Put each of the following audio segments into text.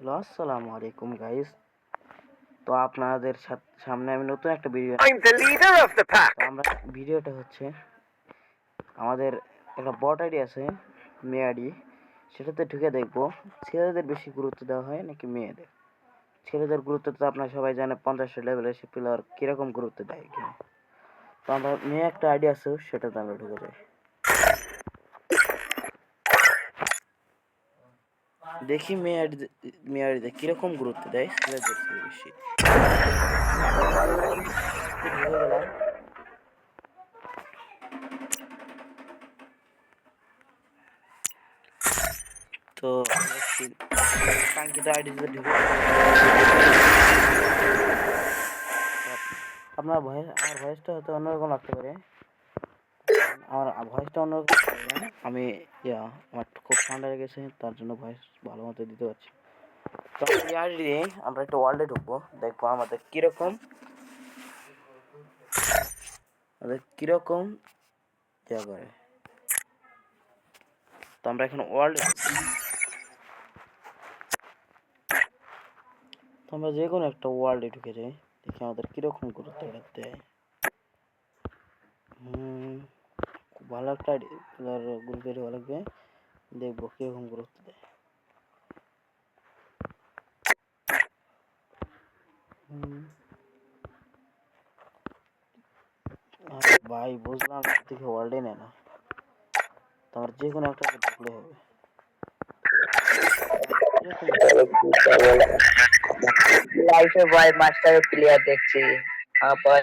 Hello আসসালামু আলাইকুম guys তো আপনাদের সামনে আমি নতুন একটা ভিডিও আমরা ভিডিওটা হচ্ছে আমাদের একটা বট আইডি আছে মেয়ে আইডি সেটাতে ঢুকে দেখব। ছেলেদের বেশি গুরুত্ব দেওয়া হয় নাকি মেয়েদের? ছেলেদের গুরুত্ব তো আপনারা সবাই জানে পঞ্চাশ লেভেলে সে প্লেয়ার কীরকম গুরুত্ব দেয় গেমে তো আমরা মেয়ে একটা আইডি আছে সেটাতে আমরা ঢুকে যাই। দেখি মেয়ে আইডি মেয়ে আইডিতে কীরকম গুরুত্ব দেয়? ছেলেদের থেকে বেশি তো আপনার ভয়েস আমার ভয়েসটা হয়তো অন্যরকম লাগতে পারে। আমার ভয়েসটা অন্যরকম আমি, ইয়া, আমার খুব ঠান্ডা লেগেছে, তার জন্য ভয়েস ভালো মতো দিতে পারছি তো আইডি দিয়ে আমরা একটা ওয়ার্ল্ডে ঢুকবো, দেখব আমাদের কীরকম আমাদের কীরকম ইয়া করে। তো আমরা এখন ওয়ার্ল্ড তো আমরা যে কোনো একটা ওয়ার্ল্ডে ঢুকে যাই, দেখি আমাদের কীরকম গুরুত্ব দেয়। হুম। ভালো একটা গুরুত্ব দিলে ভালো লাগবে দেখব কীরকম গুরুত্ব দেয় ভাই, বুঝলাম দেখে ওয়ার্ল্ডে নেয় না। তোমার যে কোনো একটা ঢুকলে হবে। লাইফে ভাই মাস্টারের প্লেয়ার দেখছি। হ্যাঁ ভাই।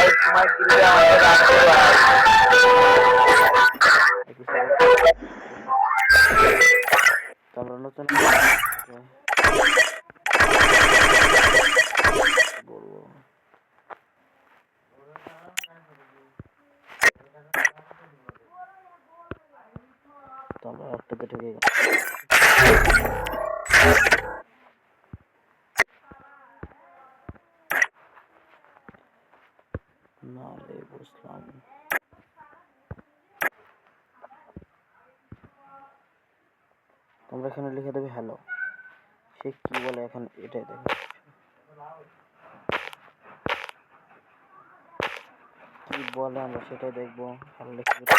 ভাই তোমার দিলে আমাকে রাখতে ভাই কিছু বলতে- তো আমরা নতুন বলব তো আমরা একটাতে ঢুকে গেলাম বুঝলাম তোমরা এখানে লিখে দেবে হ্যালো সে কি বলে এখন এটাই দেখো। কি বলে আমরা সেটাই দেখব। হ্যালো লিখে দেবে।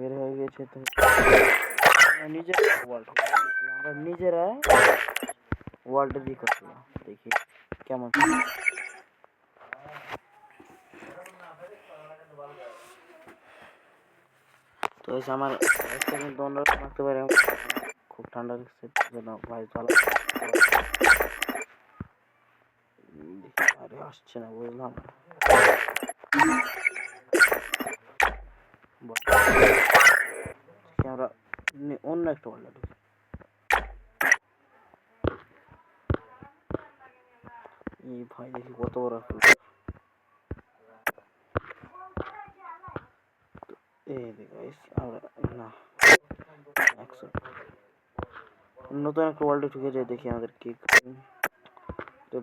বের হয়ে গেছে তো। নিজের ওয়ার্ল্ড আমরা নিজেরা ওয়ার্ল্ডে রেকর্ড করলাম। দেখি, কেমন? তো হচ্ছে আমার কিন্তু অন্যরকম লাগতে পারে খুব ঠান্ডা লাগছে জন্য ভয়েস ভালো আরে আসছে না, বুঝলাম। আমরা অন্য একটা ওয়ার্ল্ডে এই ভাই দেখি কত বড় না নতুন একটা ওয়ার্ল্ডে ঢুকে যাই দেখি আমাদের কি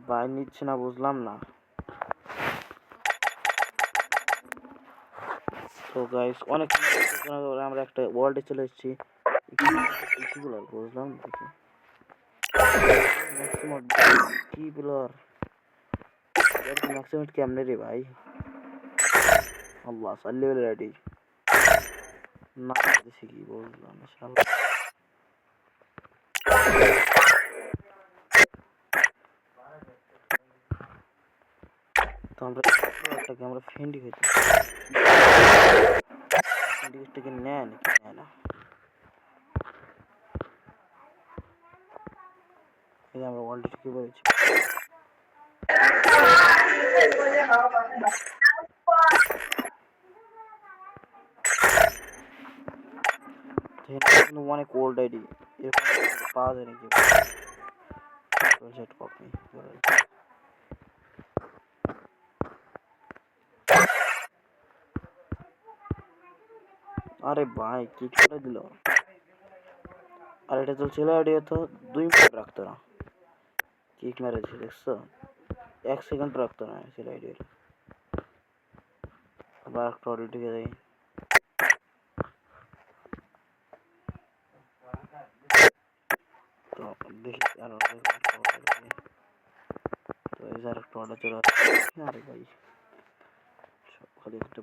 বাই নিচ্ছে না বুঝলাম না তো গাইস অনেক আমরা একটা ওয়ার্ল্ডে চলে এসেছি। বুঝলাম দেখি কি প্লেয়ার ম্যাক্সিমাম কেমনে রে ভাই আল্লাহ সাল্লি রেডি না দেখি কি বুঝলাম না তো আমরা একটাকে আমরা ফেন্ডি হইতে ফেন্ডিকেটটাকে নেয় নাকি নেয় না আমরা ওয়ার্ল্ড থেকে বলেছি অনেক ওল্ড আইডি এরকম পাওয়া যায় নাকি আরে ভাই, কি করে দিল? আর এটা তো ছেলে আইডি তো, দুই মিনিট রাখতো না। কিক মেরেছে, দেখছ? এক সেকেন্ড রাখতো না ছেলে আইডি আবার একটা অডিও ঢুকে দেয় তো দেখি আর তো এই যার একটা অর্ডার চলে আসছে। আরে ভাই, সব খালি একটা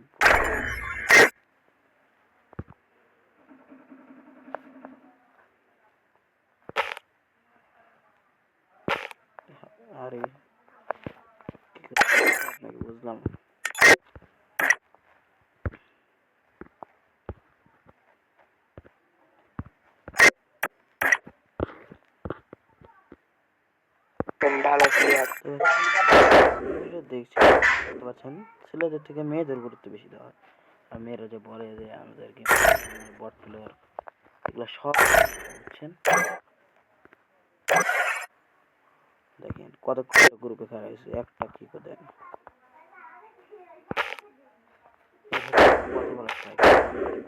আরে। কি করে আপনাকে বুঝলাম। ভালো দেখছি বুঝতে পারছেন ছেলেদের থেকে মেয়েদের গুরুত্ব বেশি দেওয়া হয়। আর মেয়েরা যে বলে যে আমাদেরকে বট প্লেয়ার এগুলো সব বুঝছেন? দেখেন কত কত গ্রুপে খেলা হয়েছে একটা কি করে দেন কত বড় strike, কি বলেন এখান থেকে ইন্ডিভিজুয়াল সবাই একজনের ষোলো করো তাই কবে ষোলো করছি এখানে লিখে একজনের ষোলো করো প্রো প্লেয়ার ষোলো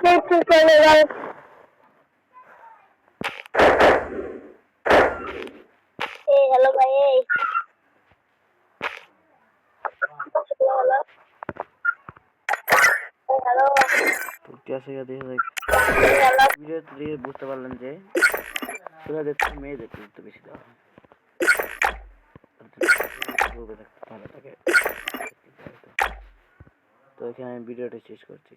দেখছি চলে গেল হ্যালো ভাই হ্যালো দেখে দেখ ভিডিও দিয়ে বুঝতে পারলাম যে মেয়েদের গুরুত্ব বেশি দেওয়া হয় তো এখানে আমি ভিডিওটা শেষ করছি